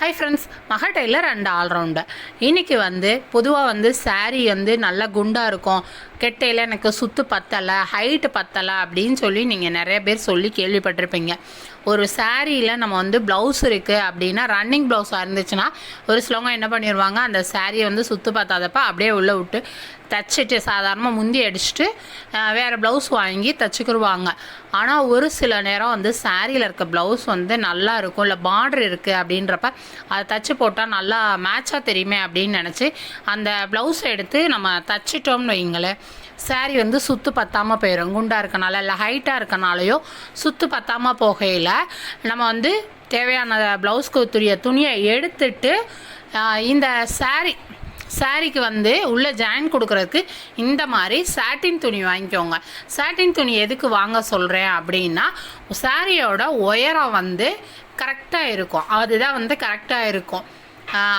Hi friends Maha tailor and all rounder இன்றைக்கி வந்து பொதுவாக வந்து சாரீ வந்து நல்லா குண்டாக இருக்கும். கெட்டையில் எனக்கு சுத்து பத்தலை ஹைட்டு பத்தலை அப்படின்னு சொல்லி நீங்கள் நிறைய பேர் சொல்லி கேள்விப்பட்டிருப்பீங்க. ஒரு சாரியில் நம்ம வந்து ப்ளவுஸ் இருக்குது அப்படின்னா ரன்னிங் ப்ளவுஸாக இருந்துச்சுன்னா ஒரு சிலவங்க என்ன பண்ணிடுவாங்க அந்த சாரியை வந்து சுத்து பத்தாதப்ப அப்படியே உள்ளே விட்டு தைச்சிட்டு சாதாரணமாக முந்தி அடிச்சுட்டு வேறு ப்ளவுஸ் வாங்கி தச்சுக்கிடுவாங்க ஆனால் ஒரு சில நேரம் வந்து சாரியில் இருக்க ப்ளவுஸ் வந்து நல்லா இருக்கும் இல்லை பார்டர் இருக்குது அப்படின்றப்ப அதை தச்சு போட்டால் நல்லா மேட்சாக தெரியுமே அப்படின்னு நினச்சி அந்த ப்ளவுஸை எடுத்து நம்ம தச்சிட்டோம்னு வைங்களேன் saree வந்து சுத்து பத்தாமல் போயிடும் குண்டாக இருக்கனால இல்லை ஹைட்டாக இருக்கனாலையோ சுத்து பத்தாமல் போகையில் நம்ம வந்து தேவையான ப்ளவுஸ்க்கு துரிய துணியை எடுத்துட்டு இந்த saree சாரிக்கு வந்து உள்ளே ஜாயின் கொடுக்குறதுக்கு இந்த மாதிரி சாட்டின் துணி வாங்கிக்கோங்க. சாட்டின் துணி எதுக்கு வாங்க சொல்கிறேன் அப்படின்னா சாரியோட உயரம் வந்து கரெக்டாக இருக்கும். அதுதான் வந்து கரெக்டாக இருக்கும்.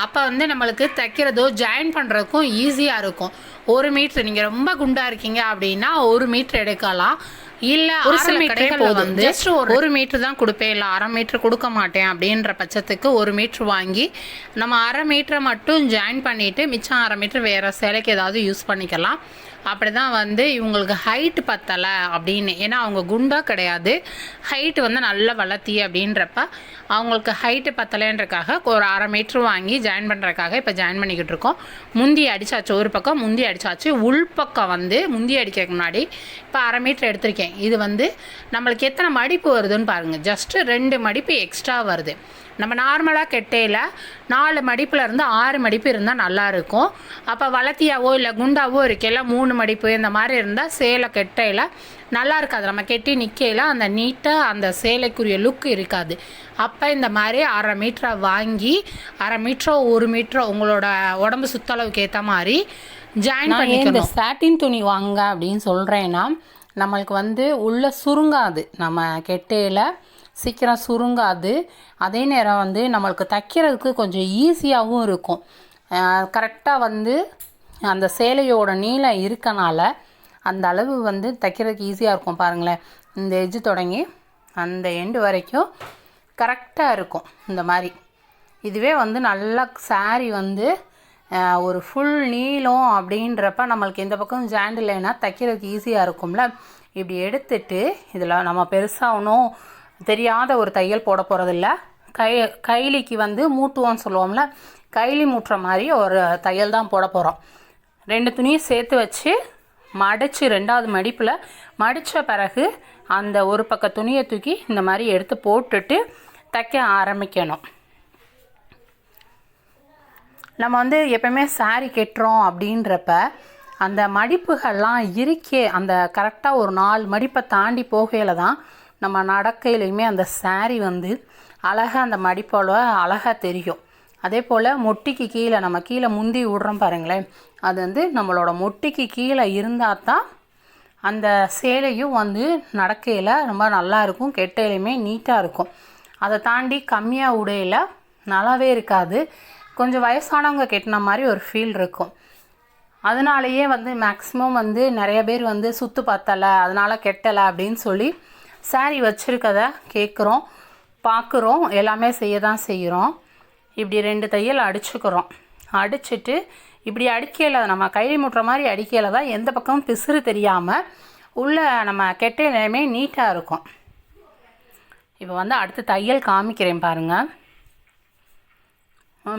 அப்போ வந்து நம்மளுக்கு தைக்கிறதோ ஜாயின் பண்ணுறதுக்கும் ஈஸியாக இருக்கும். ஒரு மீட்ரு நீங்கள் ரொம்ப குண்டாக இருக்கீங்க அப்படின்னா ஒரு மீட்ரு எடுக்கலாம். இல்லை ஒரு சில வந்து ஜஸ்ட் ஒரு ஒரு மீட்ரு தான் கொடுப்பேன். இல்லை அரை மீட்ரு கொடுக்க மாட்டேன் அப்படின்ற பட்சத்துக்கு ஒரு மீட்ரு வாங்கி நம்ம அரை மீட்டரை மட்டும் ஜாயின் பண்ணிவிட்டு மிச்சம் அரை மீட்ரு வேறு சேலைக்கு ஏதாவது யூஸ் பண்ணிக்கலாம். அப்படி தான் வந்து இவங்களுக்கு ஹைட்டு பத்தலை அப்படின்னு. ஏன்னா அவங்க குண்டாக கிடையாது. ஹைட்டு வந்து நல்லா வளர்த்தி அப்படின்றப்ப அவங்களுக்கு ஹைட்டு பத்தலைன்றக்காக ஒரு அரை மீட்ரு வாங்கி ஜாயின் பண்ணுறதுக்காக இப்போ ஜாயின் பண்ணிக்கிட்டு இருக்கோம். முந்தி அடித்தாச்சு ஒரு பக்கம் முந்தி அடித்தாச்சு உள்பக்கம் வந்து முந்தி அடிக்கிறதுக்கு முன்னாடி இப்போ அரை மீட்ரு எடுத்திருக்கேன். இது வந்து நம்மளுக்கு எத்தனை மடிப்பு வருதுன்னு பாருங்கள் ஜஸ்ட்டு ரெண்டு மடிப்பு எக்ஸ்ட்ரா வருது. நம்ம நார்மலாக கெட்டையில் நாலு மடிப்புல இருந்து ஆறு மடிப்பு இருந்தால் நல்லா இருக்கும். அப்போ வளர்த்தியாவோ இல்லை குண்டாவோ இருக்கையில மூணு மடிப்பு இந்த மாதிரி இருந்தால் சேலை கெட்டையில் நல்லா இருக்காது. நம்ம கெட்டி நிற்கையில் அந்த நீட்டாக அந்த சேலைக்குரிய லுக் இருக்காது. அப்போ இந்த மாதிரி அரை மீட்டரை வாங்கி அரை மீட்டரோ ஒரு மீட்டரோ உங்களோட உடம்பு சுத்தளவுக்கு ஏற்ற மாதிரி ஜாயின் பண்ணிக்கணும் இந்த சாட்டின் துணி வாங்க அப்படின்னு சொல்கிறேன்னா நம்மளுக்கு வந்து உள்ள சுருங்காது. நம்ம கெட்டையில் சீக்கிரம் சுருங்காது. அதே நேரம் வந்து நம்மளுக்கு தைக்கிறதுக்கு கொஞ்சம் ஈஸியாகவும் இருக்கும். கரெக்டாக வந்து அந்த சேலையோட நீளம் இருக்கனால அந்த அளவு வந்து தைக்கிறதுக்கு ஈஸியாக இருக்கும். பாருங்களேன். இந்த எஜ்ஜு தொடங்கி அந்த எண்டு வரைக்கும் கரெக்டாக இருக்கும் இந்த மாதிரி. இதுவே வந்து நல்லா சாரி வந்து ஒரு ஃபுல் நீளம் அப்படின்றப்ப நம்மளுக்கு இந்த பக்கம் ஜாண்ட் இல்லைன்னா தைக்கிறதுக்கு ஈஸியாக இருக்கும்ல. இப்படி எடுத்துட்டு இதில் நம்ம பெருசாக ஒன்றும் தெரியாத ஒரு தையல் போட போகிறதில்ல கை கைலிக்கு வந்து மூட்டுவோம்னு சொல்லுவோம்ல கைலி மூட்டுற மாதிரி ஒரு தையல் தான் போட போகிறோம் ரெண்டு துணியும் சேர்த்து வச்சு மடித்து ரெண்டாவது மடிப்பில் மடித்த பிறகு அந்த ஒரு பக்க துணியை தூக்கி இந்த மாதிரி எடுத்து போட்டுட்டு தைக்க ஆரம்பிக்கணும். நம்ம வந்து எப்பவுமே சாரி கெட்டுறோம் அப்படின்றப்ப அந்த மடிப்புகள்லாம் இருக்கே அந்த கரெக்டாக ஒரு நாலு மடிப்பை தாண்டி போகையில் தான் நம்ம நடக்கையிலையுமே அந்த saree வந்து அழகாக அந்த மடிப்போல் அழகாக தெரியும். அதே போல் மொட்டிக்கு கீழே நம்ம கீழே முந்தி விடுறோம் பாருங்களேன். அது வந்து நம்மளோட மொட்டிக்கு கீழே இருந்தால் தான் அந்த சேலையும் வந்து நடக்கையில் ரொம்ப நல்லா இருக்கும் கெட்டையிலையுமே நீட்டாக இருக்கும். அதை தாண்டி கம்மியாக உடையில நல்லாவே இருக்காது. கொஞ்சம் வயசானவங்க கெட்டின மாதிரி ஒரு ஃபீல் இருக்கும். அதனாலேயே வந்து மேக்ஸிமம் வந்து நிறைய பேர் வந்து சுற்று பத்தலை அதனால் கெட்டலை அப்படின்னு சொல்லி saree வச்சுருக்கதை கேட்குறோம் பார்க்குறோம் எல்லாமே செய்ய தான் செய்கிறோம் இப்படி ரெண்டு தையல் அடிச்சுக்கிறோம். அடிச்சிட்டு இப்படி அடிக்கையில் நம்ம கைலி முட்டுற மாதிரி அடிக்கையில் தான் எந்த பக்கமும் பிசுறு தெரியாமல் உள்ள நம்ம கெட்டையிலுமே நீட்டாக இருக்கும். இப்போ வந்து அடுத்து தையல் காமிக்கிறேன் பாருங்கள்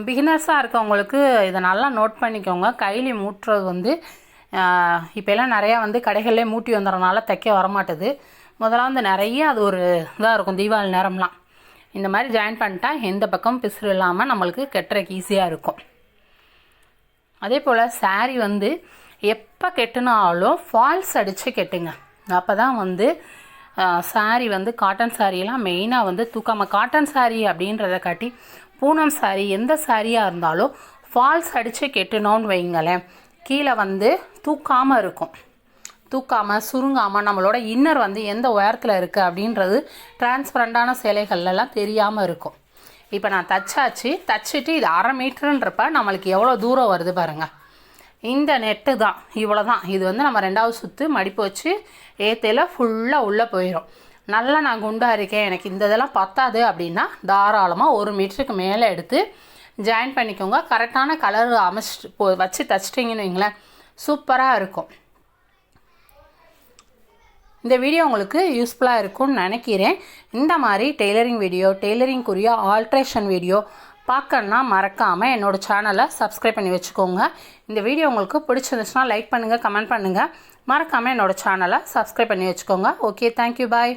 பிகினர்ஸாக இருக்கவங்களுக்கு இதை நல்லா நோட் பண்ணிக்கோங்க. கைலி மூட்டுறது வந்து இப்போ எல்லாம் நிறையா வந்து கடைகளிலே மூட்டி வந்துடுறனால தைக்க வரமாட்டுது. முதல்ல வந்து நிறைய அது ஒரு இதாக இருக்கும் தீபாவளி நேரம்லாம். இந்த மாதிரி ஜாயின் பண்ணிட்டா எந்த பக்கம் பிசுறு இல்லாமல் நம்மளுக்கு கெட்டுறதுக்கு ஈஸியாக இருக்கும். அதே போல் saree வந்து எப்போ கெட்டுனாலும் ஃபால்ஸ் அடித்து கெட்டுங்க. அப்போ தான் வந்து saree வந்து காட்டன் சாரியெல்லாம் மெயினாக வந்து தூக்காமல் காட்டன் saree அப்படின்றத காட்டி பூனம் saree எந்த சாரியாக இருந்தாலும் ஃபால்ஸ் அடித்து கெட்டணும்னு வைங்களேன் கீழே வந்து தூக்காமல் இருக்கும். தூக்காமல் சுருங்காமல் நம்மளோட இன்னர் வந்து எந்த உயரத்தில் இருக்குது அப்படின்றது டிரான்ஸ்பரண்டான சேலைகள்லாம் தெரியாமல் இருக்கும். இப்போ நான் தச்சாச்சு தச்சுட்டு இது அரை மீட்டருன்றப்ப நம்மளுக்கு எவ்வளோ தூரம் வருது பாருங்கள் இந்த நெட்டு தான் இவ்வளோ தான் இது வந்து நம்ம ரெண்டாவது சுற்று மடிப்பு வச்சு ஏத்தையில் ஃபுல்லாக உள்ளே போயிடும் நல்லா நான் குண்டாக இருக்கேன் எனக்கு இந்த இதெல்லாம் பத்தாது அப்படின்னா தாராளமாக ஒரு மீட்டருக்கு மேலே எடுத்து ஜாயின் பண்ணிக்கோங்க. கரெக்டான கலர் அமைச்சிட்டு போ வச்சு தச்சிட்டிங்கன்னு வைங்களேன் சூப்பராக இருக்கும். இந்த வீடியோ உங்களுக்கு யூஸ்ஃபுல்லாக இருக்கும்னு நினைக்கிறேன். இந்த மாதிரி டெய்லரிங் வீடியோ டெய்லரிங்குரிய ஆல்ட்ரேஷன் வீடியோ பார்க்கணுன்னா மறக்காமல் என்னோடய சேனலை சப்ஸ்கிரைப் பண்ணி வச்சுக்கோங்க. இந்த வீடியோ உங்களுக்கு பிடிச்சிருந்துச்சுன்னா லைக் பண்ணுங்கள் கமெண்ட் பண்ணுங்கள் மறக்காமல் என்னோடய சேனலை சப்ஸ்கிரைப் பண்ணி வச்சுக்கோங்க. Okay thank you bye